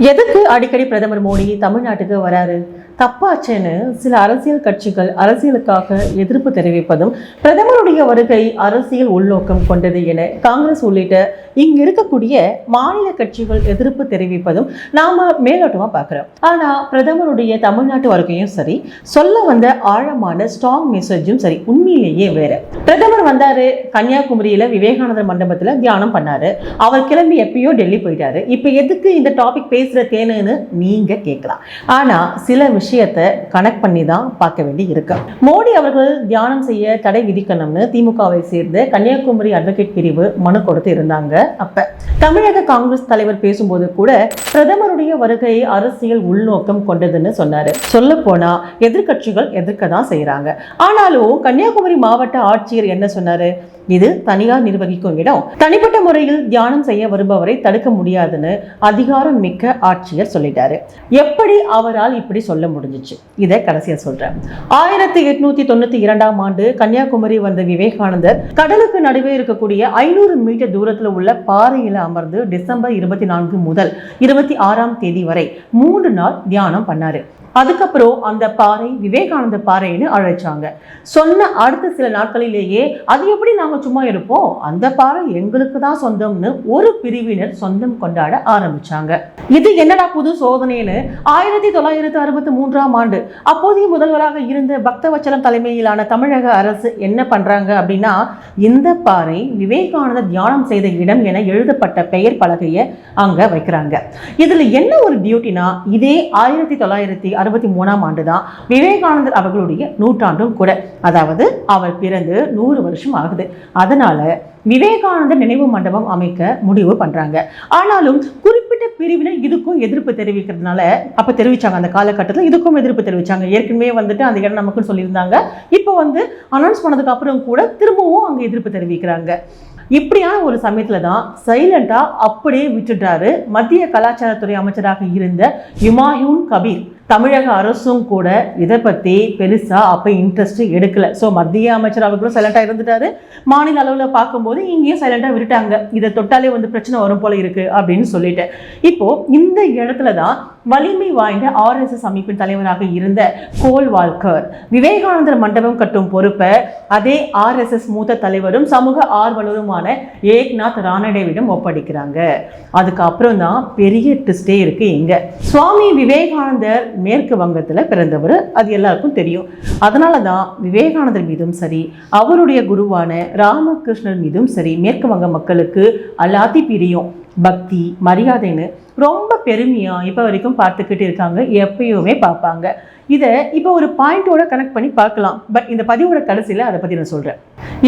எதுக்கு அடிக்கடி பிரதமர் மோடி தமிழ்நாட்டுக்கு வராரு? தப்பாச்சேன்னு சில அரசியல் கட்சிகள் அரசியலுக்காக எதிர்ப்பு தெரிவிப்பதும் பிரதமருடைய வருகை அரசியல் உள்நோக்கம் கொண்டது என காங்கிரஸ் உள்ளிட்ட இங்கு இருக்கக்கூடிய மாநில கட்சிகள் எதிர்ப்பு தெரிவிப்பதும் நாம மேலோட்டமாக பார்க்குறோம். ஆனால் பிரதமருடைய தமிழ்நாட்டு வருகையும் சரி சொல்ல வந்த ஆழமான ஸ்ட்ராங் மெசேஜும் சரி உண்மையிலேயே வேற. பிரதமர் வந்தாரு கன்னியாகுமரியில விவேகானந்தர் மண்டபத்தில் தியானம் பண்ணாரு. அவர் கிளம்பி எப்பயோ டெல்லி போயிட்டாரு. இப்போ எதுக்கு இந்த டாபிக் பேசுகிற தேனுன்னு நீங்க கேட்கலாம். ஆனால் சில விஷயத்தை கனெக்ட் பண்ணி தான் பார்க்க வேண்டி இருக்கு. மோடி அவர்கள் தியானம் செய்ய தடை விதிக்கணும்னு திமுகவை சேர்ந்த கன்னியாகுமரி அட்வொகேட் பிரிவு மனு கொடுத்து இருந்தாங்க. அப்ப. தமிழக காங்கிரஸ் தலைவர் பேசும்போது கூட பிரதமருடைய வருகை அரசியல் உள்நோக்கம் கொண்டதுன்னு சொன்னாரு. சொல்ல போனா எதிர்கட்சிகள் எதிர்க்க தான் செய்யறாங்க ஆனாலும் கன்னியாகுமரி மாவட்ட ஆட்சியர் என்ன சொன்னாரு? இது தனியார் நிர்வகிக்கும் இடம். தனிப்பட்ட முறையில் தியானம் செய்ய வருபவரை தடுக்க முடியாதுன்னு அதிகாரம் மிக்க ஆட்சியர் சொல்லிட்டாரு. எப்படி அவரால் இப்படி சொல்ல முடிஞ்சுச்சு? இதை கடைசியா சொல்றேன். ஆயிரத்தி எட்நூத்தி தொண்ணூத்தி இரண்டாம் ஆண்டு கன்னியாகுமரி வந்த விவேகானந்தர் கடலுக்கு நடுவே இருக்கக்கூடிய ஐநூறு மீட்டர் தூரத்துல உள்ள பாறையில் அமர்ந்து டிசம்பர் இருபத்தி நான்கு முதல் இருபத்தி ஆறாம் தேதி வரை மூன்று நாள் தியானம் பண்ணாரு. அதுக்கப்புறம் அந்த பாறை விவேகானந்த பாறைன்னு அழைச்சாங்க. சொன்ன அடுத்த சில நாட்களிலேயே அது எப்படி நாங்கள் சும்மா இருப்போம்? அந்த பாறை எங்களுக்கு தான் சொந்தம்னு ஒரு பிரிவினர் சொந்தம் கொண்டாட ஆரம்பிச்சாங்க. இது என்னடா புது சோதனைன்னு ஆயிரத்தி தொள்ளாயிரத்தி அறுபத்தி மூன்றாம் ஆண்டு அப்போதைய முதல்வராக இருந்த பக்தவச்சலம் தலைமையிலான தமிழக அரசு என்ன பண்றாங்க அப்படின்னா இந்த பாறை விவேகானந்தர் தியானம் செய்த இடம் என எழுதப்பட்ட பெயர் பலகையை அங்க வைக்கிறாங்க. இதுல என்ன ஒரு பியூட்டினா இதே ஆயிரத்தி தொள்ளாயிரத்தி அறுபத்தி மூணாம் ஆண்டு தான் விவேகானந்தர் அவர்களுடைய நூற்றாண்டும் கூட. அதாவது அவர் பிறந்து நூறு வருஷம் ஆகுது. அதனால விவேகானந்தர் நினைவு மண்டபம் அமைக்க முடிவு பண்றாங்க. ஆனாலும் குறிப்பிட்ட பிரிவினர் இதுக்கும் எதிர்ப்பு தெரிவிக்கிறதுனால அப்ப தெரிவிச்சாங்க அந்த காலகட்டத்தில் இதுக்கும் எதிர்ப்பு தெரிவிச்சாங்க. ஏற்கனவே வந்துட்டு அந்த இடம் நமக்குன்னு சொல்லியிருந்தாங்க. இப்போ வந்து அனௌன்ஸ் பண்ணதுக்கு அப்புறம் கூட திரும்பவும் அங்கே எதிர்ப்பு தெரிவிக்கிறாங்க. இப்படியான ஒரு சமயத்தில் தான் சைலண்டாக அப்படியே விட்டுட்டாரு மத்திய கலாச்சாரத்துறை அமைச்சராக இருந்த யுமாயூன் கபீர். தமிழக அரசும் கூட இதை பற்றி பெருசாக அப்போ இன்ட்ரெஸ்ட்டு எடுக்கலை. ஸோ மத்திய அமைச்சர் அவர்களும் சைலண்டாக இருந்துட்டாரு. மாநில அளவில் பார்க்கும்போது இங்கேயும் சைலண்டாக விட்டுட்டாங்க. இதை தொட்டாலே வந்து பிரச்சனை வரும் போல இருக்கு அப்படின்னு சொல்லிட்டு. இப்போது இந்த இடத்துல தான் வலிமை வாய்ந்த ஆர்எஸ்எஸ் அமைப்பின் தலைவராக இருந்த கோல்வால்கர் விவேகானந்தர் மண்டபம் கட்டும் பொறுப்பை அதே ஆர்எஸ்எஸ் மூத்த தலைவரும் சமூக ஆர்வலருமான ஏக்நாத் ராணடேவிடம் ஒப்படைக்கிறாங்க. அதுக்கப்புறம் தான் பெரிய ட்விஸ்டே இருக்கு இங்க. சுவாமி விவேகானந்தர் மேற்கு வங்கத்தில் பிறந்தவர். அது எல்லாருக்கும் தெரியும். அதனால தான் விவேகானந்தர் மீதும் சரி அவருடைய குருவான ராமகிருஷ்ணர் மீதும் சரி மேற்கு வங்க மக்களுக்கு அல்லாத்தி பிரியும். பக்தி மரியாதைன்னு ரொம்ப பெருமையாக இப்போ வரைக்கும் பார்த்துக்கிட்டு இருக்காங்க எப்பயுமே பார்ப்பாங்க. இதை இப்போ ஒரு பாயிண்டோட கனெக்ட் பண்ணி பார்க்கலாம். பட் இந்த பதிவோட கடைசியில் அதை பற்றி நான் சொல்கிறேன்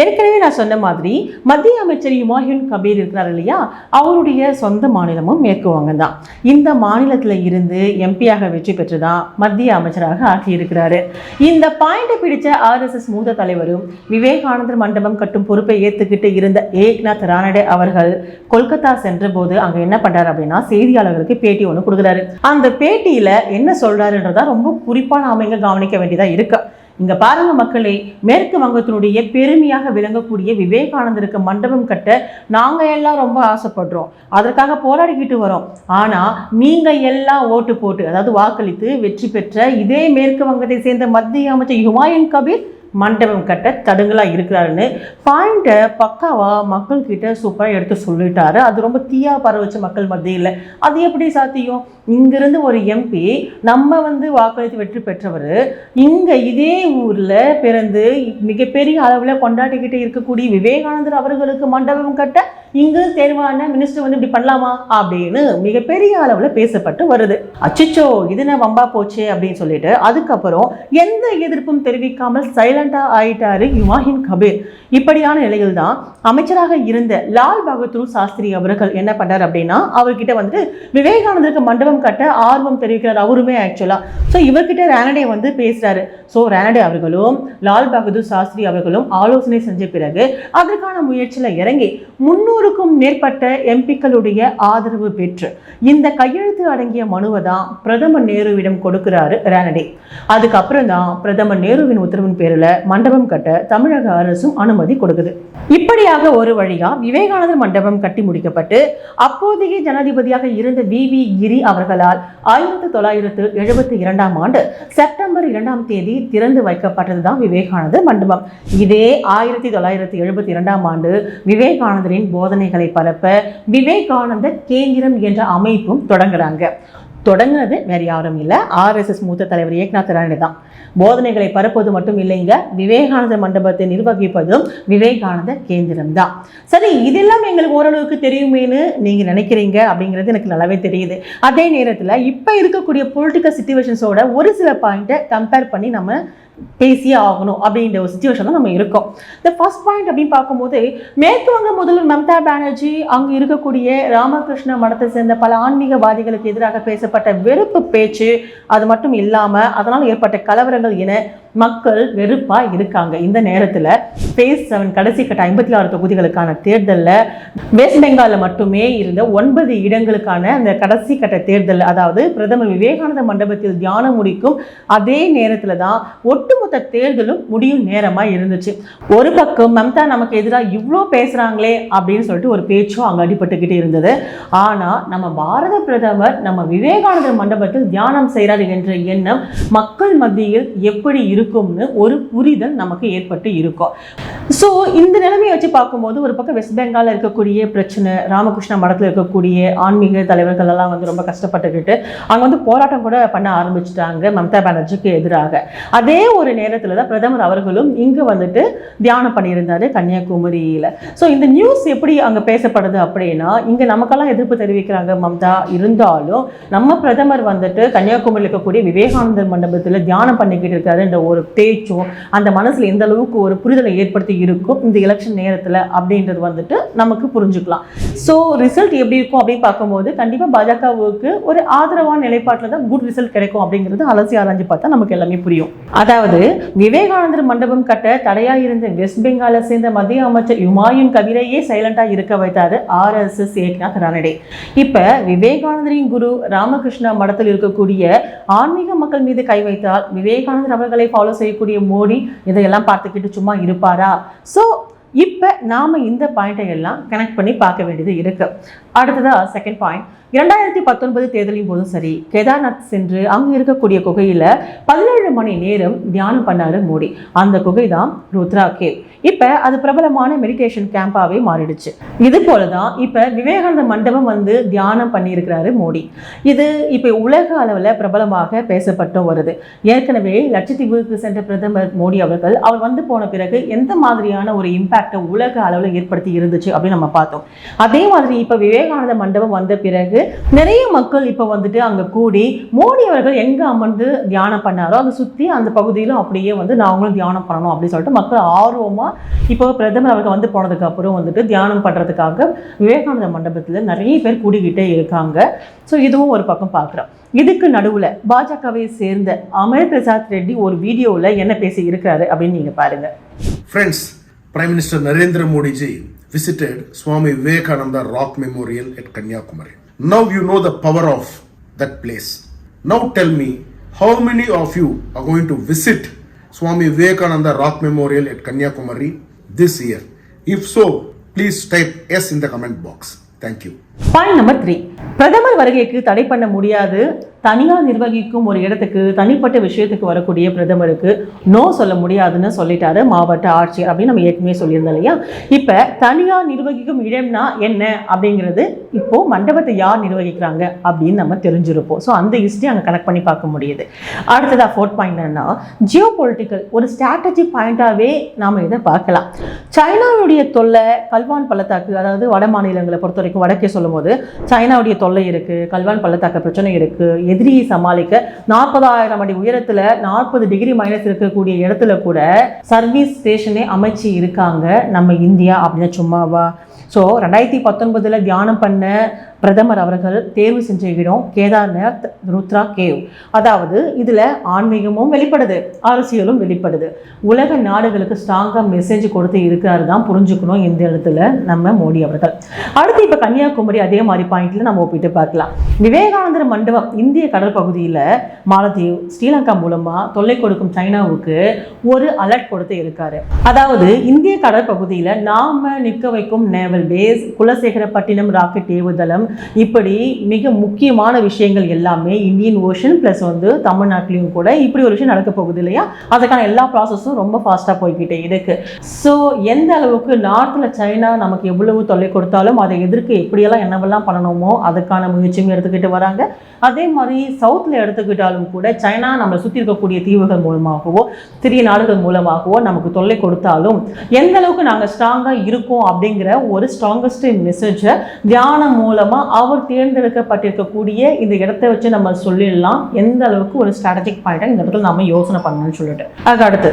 ஏற்கனவே நான் சொன்ன மாதிரி மத்திய அமைச்சர் யுமாஹின் கபீர் இருக்கிறார் இல்லையா? அவருடைய சொந்த மாநிலமும் மேற்கு வங்கம் தான் இந்த மாநிலத்தில் இருந்து எம்பியாக வெற்றி பெற்று தான் மத்திய அமைச்சராக ஆகியிருக்கிறாரு. இந்த பாயிண்டை பிடிச்ச ஆர்எஸ்எஸ் மூத்த தலைவரும் விவேகானந்தர் மண்டபம் கட்டும் பொறுப்பை ஏற்றுக்கிட்டு இருந்த ஏக்நாத் ரானடே அவர்கள் கொல்கத்தா சென்ற போது அங்கே என்ன பண்ணுறாரு அப்படின்னா செய்தியாளர்களுக்கு பேட்டி ஒன்று கொடுக்குறாரு. அந்த பேட்டியில் என்ன சொல்கிறாருன்றதா ரொம்ப குறிப்பாக நாம இங்கே கவனிக்க வேண்டியதா இருக்குது இங்க பாருங்க மக்களே மேற்கு வங்கத்தினுடைய பெருமையாக விளங்கக்கூடிய விவேகானந்தருக்கு மண்டபம் கட்ட நாங்க எல்லாம் ரொம்ப ஆசைப்படுறோம். அதற்காக போராடிக்கிட்டு வரோம். ஆனா நீங்க எல்லாம் ஓட்டு போட்டு அதாவது வாக்களித்து வெற்றி பெற்ற இதே மேற்கு வங்கத்தை சேர்ந்த மத்திய அமைச்சர் ஹுமாயூன் கபீர் மண்டபம் கட்ட தடுங்களாக இருக்கிறாருன்னு பாயிண்ட்டை பக்காவாக மக்கள்கிட்ட சூப்பராக எடுத்து சொல்லிட்டாரு. அது ரொம்ப தீயாக பரவச்சு மக்கள் மத்தியில். அது எப்படி சாத்தியம்? இங்கிருந்து ஒரு எம்பி நம்ம வந்து வாக்களித்து வெற்றி பெற்றவர் இங்கே இதே ஊரில் பிறந்து மிகப்பெரிய அளவில் கொண்டாடிக்கிட்டு இருக்கக்கூடிய விவேகானந்தர் அவர்களுக்கு மண்டபம் கட்ட இங்கு தேர்வான மினிஸ்டர் வந்து இப்படி பண்ணலாமா? அப்படின்னு மிகப்பெரிய அளவில் பேசப்பட்டு வருது. அச்சிச்சோ இது நான் வம்பா போச்சே அப்படின்னு சொல்லிட்டு அதுக்கப்புறம் எந்த எதிர்ப்பும் தெரிவிக்காமல் சைலண்டா ஆயிட்டாரு யுவாஹின் கபீர். இப்படியான நிலையில் தான் அமைச்சராக இருந்த லால் பகதூர் சாஸ்திரி அவர்கள் என்ன பண்றாரு அப்படின்னா அவர்கிட்ட வந்துட்டு விவேகானந்தருக்கு மண்டபம் கட்ட ஆர்வம் தெரிவிக்கிறார் அவருமே ஆக்சுவலா ஸோ இவர்கிட்ட ரேனடே வந்து பேசுறாரு. ஸோ ரேனடே அவர்களும் லால் பகதூர் சாஸ்திரி அவர்களும் ஆலோசனை செஞ்ச பிறகு அதற்கான முயற்சியில் இறங்கி முன்னூறுக்கும் மேற்பட்ட எம்பிக்களுடைய ஆதரவு பெற்று இந்த கையெழுத்து அடங்கிய மனுவை தான் பிரதமர் நேருவிடம் கொடுக்கிறாரு ரேனடே அதுக்கப்புறம் தான் பிரதமர் நேருவின் உத்தரவின் பேரில் மண்டபம் கட்ட தமிழக அரசும் அனுமதி கொடுக்குது. இப்படியாக ஒரு வழியா விவேகானந்தர் மண்டபம் கட்டி முடிக்கப்பட்டு அப்போதைய ஜனாதிபதியாக இருந்த வி. வி. கிரி அவர்களால் ஆயிரத்தி தொள்ளாயிரத்து எழுபத்தி இரண்டாம் ஆண்டு செப்டம்பர் இரண்டாம் தேதி திறந்து வைக்கப்பட்டதுதான் விவேகானந்தர் மண்டபம். இதே ஆயிரத்தி தொள்ளாயிரத்தி எழுபத்தி இரண்டாம் ஆண்டு விவேகானந்தரின் போதனைகளை பரப்ப விவேகானந்தர் கேந்திரம் என்ற அமைப்பும் தொடங்குறாங்க. தொடங்குனது வேற யாரும் இல்லை. ஆர்எஸ்எஸ் மூத்த தலைவர் ஏக்நாத் ராணி தான் போதனைகளை பரப்புவது மட்டும் இல்லைங்க. விவேகானந்தர் மண்டபத்தை நிர்வகிப்பதும் விவேகானந்தர் கேந்திரம் தான் சரி இதெல்லாம் எங்களுக்கு ஓரளவுக்கு தெரியுமேன்னு நீங்கள் நினைக்கிறீங்க அப்படிங்கிறது எனக்கு நல்லாவே தெரியுது. அதே நேரத்தில் இப்போ இருக்கக்கூடிய பொலிட்டிக்கல் சுச்சுவேஷன்ஸோட ஒரு சில பாயிண்ட்டை கம்பேர் பண்ணி நம்ம பேசியே ஆகணும் அப்படின்ற ஒரு சுச்சுவேஷன் தான் நம்ம இருக்கோம். இந்த ஃபர்ஸ்ட் பாயிண்ட் அப்படின்னு பார்க்கும்போது மேற்கு வங்க முதல்வர் மம்தா பானர்ஜி அங்கு இருக்கக்கூடிய ராமகிருஷ்ண மடத்தை சேர்ந்த பல ஆன்மீகவாதிகளுக்கு எதிராக பேசப்பட்ட வெறுப்பு பேச்சு அது மட்டும் இல்லாமல் அதனால் ஏற்பட்ட கலவரங்கள் என மக்கள் வெறுப்பாக இருக்காங்க. இந்த நேரத்தில் ஃபேஸ் செவன் கடைசி கட்ட ஐம்பத்தி ஆறு தொகுதிகளுக்கான தேர்தலில் வெஸ்ட் பெங்காலில் மட்டுமே இருந்த ஒன்பது இடங்களுக்கான அந்த கடைசி கட்ட தேர்தல் அதாவது பிரதமர் விவேகானந்த மண்டபத்தில் தியானம் முடிக்கும் அதே நேரத்தில் தான் ஒட்டுமொத்த தேர்தலும் முடியும் நேரமாக இருந்துச்சு. ஒரு பக்கம் மம்தா நமக்கு எதிராக இவ்வளோ பேசுகிறாங்களே அப்படின்னு சொல்லிட்டு ஒரு பேச்சும் அங்கே அடிபட்டுக்கிட்டே இருந்தது. ஆனால் நம்ம பாரத பிரதமர் நம்ம விவேகானந்தர் மண்டபத்தில் தியானம் செய்கிறார் என்ற எண்ணம் மக்கள் மத்தியில் எப்படி இருக்கும்னு ஒரு புரிதல் நமக்கு ஏற்பட்டு இருக்கும் ஸோ இந்த நிலைமையை வச்சு பார்க்கும்போது ஒரு பக்கம் வெஸ்ட் பெங்காலில் இருக்கக்கூடிய பிரச்சனை ராமகிருஷ்ணா மடத்தில் இருக்கக்கூடிய ஆன்மீக தலைவர்கள் எல்லாம் வந்து ரொம்ப கஷ்டப்பட்டுக்கிட்டு அங்கே வந்து போராட்டம் கூட பண்ண ஆரம்பிச்சிட்டாங்க மம்தா பானர்ஜிக்கு எதிராக. அதே ஒரு நேரத்தில் தான் பிரதமர் அவர்களும் இங்கே வந்துட்டு தியானம் பண்ணியிருந்தாரு கன்னியாகுமரியில். ஸோ இந்த நியூஸ் எப்படி அங்கே பேசப்படுது அப்படின்னா இங்கே நமக்கெல்லாம் எதிர்ப்பு தெரிவிக்கிறாங்க மம்தா. இருந்தாலும் நம்ம பிரதமர் வந்துட்டு கன்னியாகுமரியில் இருக்கக்கூடிய விவேகானந்தர் மண்டபத்தில் தியானம் பண்ணிக்கிட்டு இருக்காருன்ற ஒரு பேச்சும் அந்த மனசில் எந்த அளவுக்கு ஒரு புரிதலை ஏற்படுத்தி இருக்கும் இந்த எலெக்ஷன் நேரத்தில் அப்படின்றது வந்துட்டு நமக்கு புரிஞ்சுக்கலாம். ஸோ ரிசல்ட் எப்படி இருக்கும் அப்படின்னு பார்க்கும்போது கண்டிப்பாக பாஜகவுக்கு ஒரு ஆதரவான நிலைப்பாட்டில் தான் குட் ரிசல்ட் கிடைக்கும் அப்படிங்கிறது அலசி ஆராய்ஞ்சு பார்த்தா நமக்கு எல்லாமே புரியும். அதாவது விவேகானந்தர் மண்டபம் கட்ட தடையாக இருந்த வெஸ்ட் பெங்காலை சேர்ந்த மத்திய அமைச்சர் யுமாயூன் கவிரையே சைலண்டாக இருக்க வைத்தார் ஆர்எஸ்எஸ் ஏக்நாத் ரானடே இப்போ விவேகானந்தரின் குரு ராமகிருஷ்ணா மடத்தில் இருக்கக்கூடிய ஆன்மீக மக்கள் மீது கை வைத்தால் விவேகானந்தர் அவர்களை ஃபாலோ செய்யக்கூடிய மோடி இதையெல்லாம் பார்த்துக்கிட்டு சும்மா இருப்பாரா? ஸோ இப்போ நாம் இந்த பாயிண்டை எல்லாம் கனெக்ட் பண்ணி பார்க்க வேண்டியது இருக்கு. அடுத்ததா செகண்ட் பாயிண்ட் இரண்டாயிரத்தி பத்தொன்பது தேர்தலின் போதும் சரி கேதார்நாத் சென்று அங்கே இருக்கக்கூடிய குகையில் பதினேழு மணி நேரம் தியானம் பண்ணாரு மோடி. அந்த குகை தான் ருத்ரா கேவ் இப்போ அது பிரபலமான மெடிடேஷன் கேம்பாகவே மாறிடுச்சு. இது போல தான் இப்போ விவேகானந்த மண்டபம் வந்து தியானம் பண்ணியிருக்கிறாரு மோடி. இது இப்போ உலக அளவில் பிரபலமாக பேசப்பட்டும் வருது. ஏற்கனவே லட்சத்தீவுக்கு சென்ற பிரதமர் மோடி அவர்கள் அவர் வந்து போன பிறகு எந்த மாதிரியான ஒரு இம்பேக்டை உலக அளவில் ஏற்படுத்தி இருந்துச்சு அப்படின்னு நம்ம பார்த்தோம். அதே மாதிரி இப்போ விவேகானந்த மண்டபம் வந்த பிறகு நிறைய மக்கள் இப்போ வந்துட்டு அங்கே கூடி மோடி அவர்கள் எங்கே அமர்ந்து தியானம் பண்ணாரோ அதை சுற்றி அந்த பகுதியிலும் அப்படியே வந்து நாங்களும் தியானம் பண்ணணும் அப்படின்னு சொல்லிட்டு மக்கள் ஆர்வமாக இப்போ பிரதமர் அவர்கள் வந்து போனதுக்கு அப்புறம் வந்துட்டு தியானம் பண்ணுறதுக்காக விவேகானந்த மண்டபத்தில் நிறைய பேர் கூடிக்கிட்டே இருக்காங்க ஸோ இதுவும் ஒரு பக்கம் பார்க்குறோம் இதுக்கு நடுவில் பாஜகவை சேர்ந்த அமர் பிரசாத் ரெட்டி ஒரு வீடியோவில் என்ன பேசி இருக்கிறாரு அப்படின்னு நீங்கள் பாருங்கள் friends prime minister Narendra Modiji visited Swami Vivekananda rock memorial Memorial Kanyakumari Kanyakumari. You know the power of that that place. Tell me how how of you you are going to Swami Vivekananda Rock Memorial at Kanyakumari this year? If so, please type yes in the comment box. Thank you. Point number three பிரதமர் வருகைக்கு தடை பண்ண முடியாது. தனியார் நிர்வகிக்கும் ஒரு இடத்துக்கு தனிப்பட்ட விஷயத்துக்கு வரக்கூடிய பிரதமருக்கு நோ சொல்ல முடியாதுன்னு சொல்லிட்டாரு மாவட்ட ஆட்சியர் அப்படின்னு நம்ம ஏற்கனவே சொல்லியிருந்தோம் இல்லையா? இப்போ தனியார் நிர்வகிக்கும் இடம்னா என்ன அப்படிங்கிறது இப்போ மண்டபத்தை யார் நிர்வகிக்கிறாங்க அப்படின்னு நம்ம தெரிஞ்சிருப்போம். ஸோ அந்த ஹிஸ்ட்ரி அங்கே கனெக்ட் பண்ணி பார்க்க முடியுது. அடுத்ததாக ஃபோர்த் பாயிண்ட் என்னன்னா ஜியோ பொலிட்டிக்கல் ஒரு ஸ்ட்ராட்டஜி பாயிண்டாகவே நாம் இதை பார்க்கலாம். சைனாவுடைய தொல்லை கல்வான் பள்ளத்தாக்கு அதாவது வட மாநிலங்களை பொறுத்த வரைக்கும் வடக்கே சொல்லும்போது சைனாவுடைய தொல்லை இருக்குது கல்வான் பள்ளத்தாக்க பிரச்சனை இருக்குது எதிரியை சமாளிக்க நாற்பதாயிரம் அடி உயரத்தில் நாற்பது டிகிரி மைனஸ் இருக்கக்கூடிய இடத்துல கூட சர்வீஸ் ஸ்டேஷனே அமைச்சு இருக்காங்க நம்ம இந்தியா அப்படின்னு சும்மாவா. ஸோ ரெண்டாயிரத்தி பத்தொன்பதில் தியானம் பண்ண பிரதமர் அவர்கள் தேர்வு செஞ்ச இடம் கேதார்நாத் ருத்ரா கேவ் அதாவது இதில் ஆன்மீகமும் வெளிப்படுது அரசியலும் வெளிப்படுது. உலக நாடுகளுக்கு ஸ்ட்ராங்காக மெசேஜ் கொடுத்து இருக்கிறாரு தான் புரிஞ்சுக்கணும் இந்த இடத்துல நம்ம மோடி அவர்கள். அடுத்து இப்போ கன்னியாகுமரி அதே மாதிரி பாயிண்ட்ல நம்ம ஒப்பிட்டு பார்க்கலாம். விவேகானந்தர் மண்டபம் இந்திய கடல் பகுதியில மாலத்தீவ் ஸ்ரீலங்கா மூலமாக தொல்லை கொடுக்கும் சைனாவுக்கு ஒரு அலர்ட் கொடுத்து இருக்காரு. அதாவது இந்திய கடற்பகுதியில் நாம நிற்க வைக்கும் நேவல் பேஸ் குலசேகரப்பட்டினம் ராக்கெட் ஏவுதளம் இப்படி மிக முக்கியமான விஷயங்கள் எல்லாமே இந்தியன் ஓஷன் ப்ளஸ் வந்து தமிழ்நாட்டிலையும் கூட இப்படி ஒரு விஷயம் நடக்க போகுது இல்லையா? அதுக்கான எல்லா ப்ராசஸும் ரொம்ப ஃபாஸ்ட்டாக போய்கிட்டே இருக்கு. ஸோ எந்த அளவுக்கு நார்த்தில் சைனா நமக்கு எவ்வளவு தொல்லை கொடுத்தாலும் அதை எதிர்க்க எப்படியெல்லாம் என்னவெல்லாம் பண்ணணுமோ அதுக்கான முயற்சியும் எடுத்துக்கிட்டு வராங்க. அதே மாதிரி சவுத்தில் எடுத்துக்கிட்டாலும் கூட சைனா நம்மளை சுற்றி இருக்கக்கூடிய தீவுகள் மூலமாகவோ சிறிய நாடுகள் மூலமாகவோ நமக்கு தொல்லை கொடுத்தாலும் எந்த அளவுக்கு நாங்கள் ஸ்ட்ராங்காக இருக்கோம் அப்படிங்கிற ஒரு ஸ்ட்ராங்கஸ்ட் மெசேஜை தியானம் மூலமாக அவர் தேர்ந்தெடுக்கப்பட்டிருக்கக்கூடிய இந்த இடத்த வச்சு நம்ம சொல்லிடலாம். எந்த அளவுக்கு ஒரு ஸ்ட்ராட்டஜிக் பாயிண்டாக இந்த இடத்துல நம்ம யோசனை பண்ணணும்னு சொல்லிட்டு. அதுக்கு அடுத்து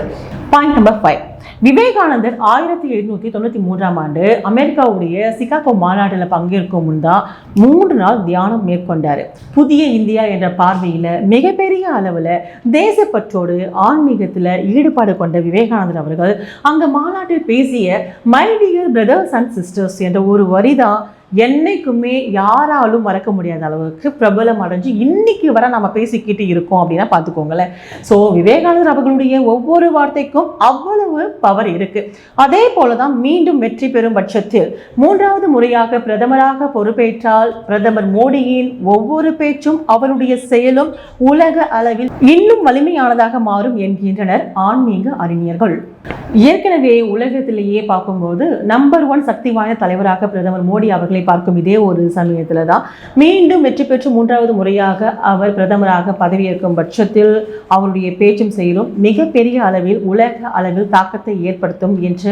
பாயிண்ட் நம்பர் ஃபைவ் விவேகானந்தர் ஆயிரத்தி எழுநூற்றி தொண்ணூற்றி மூன்றாம் ஆண்டு அமெரிக்காவுடைய சிகாகோ மாநாட்டில் பங்கேற்கும் முன் தான் மூன்று நாள் தியானம் மேற்கொண்டார். புதிய இந்தியா என்ற பார்வையில் மிகப்பெரிய அளவில் தேசப்பற்றோடு ஆன்மீகத்தில் ஈடுபாடு கொண்ட விவேகானந்தர் அவர்கள் அங்கே மாநாட்டில் பேசிய my dear brothers and sisters என்ற ஒரு வரி தான் என்னைக்குமே யாராலும் மறக்க முடியாத அளவுக்கு பிரபலம் அடைஞ்சு இன்னைக்கு வர நம்ம பேசிக்கிட்டு இருக்கோம் அப்படின்னா பார்த்துக்கோங்களேன். ஸோ விவேகானந்தர் அவர்களுடைய ஒவ்வொரு வார்த்தைக்கும் அவ்வளவு பவர் இருக்கு. அதே போல தான் மீண்டும் வெற்றி பெறும் பட்சத்தில் மூன்றாவது முறையாக பிரதமராக பொறுப்பேற்றால் பிரதமர் மோடியின் ஒவ்வொரு பேச்சும் அவருடைய செயலும் உலக அளவில் இன்னும் வலிமையானதாக மாறும் என்கின்றனர் ஆன்மீக அறிஞர்கள். ஏற்கனவே உலகத்திலேயே பார்க்கும்போது நம்பர் ஒன் சக்தி வாய்ந்த தலைவராக பிரதமர் மோடி அவர்களை பார்க்கும் இதே ஒரு சமயத்தில் தான் மீண்டும் வெற்றி பெற்று மூன்றாவது முறையாக அவர் பிரதமராக பதவியேற்கும் பட்சத்தில் அவருடைய பேச்சும் செயலும் மிகப்பெரிய அளவில் உலக அளவில் தாக்கத்தை ஏற்படுத்தும் என்ற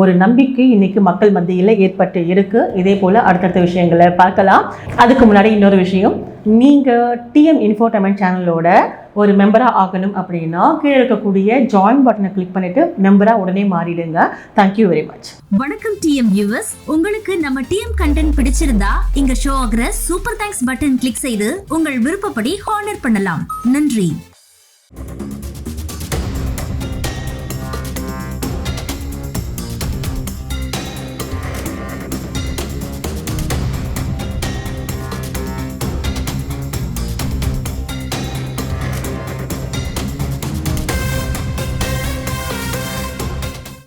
ஒரு நம்பிக்கை இன்னைக்கு மக்கள் மத்தியில் ஏற்பட்டு இருக்கு. இதே போல அடுத்தடுத்த விஷயங்களை பார்க்கலாம். அதுக்கு முன்னாடி இன்னொரு விஷயம். நீங்கள் டிஎம் இன்ஃபோர்டைன்மெண்ட் சேனலோட ஒரு மெம்பராக ஆகணும் அப்படின்னா கீழே இருக்கக்கூடிய ஜாயின் பட்டனை கிளிக் பண்ணிட்டு மெம்பராக உடனே மாறிடுங்க. தேங்க்யூ வெரி மச் வணக்கம் டிஎம் வியூவர்ஸ் உங்களுக்கு நம்ம டிஎம் கண்டென்ட் பிடிச்சிருந்தா இங்க ஷோ ஆகிற சூப்பர் தேங்க்ஸ் பட்டன் கிளிக் செய்து உங்கள் விருப்பப்படி ஹானர் பண்ணலாம். நன்றி.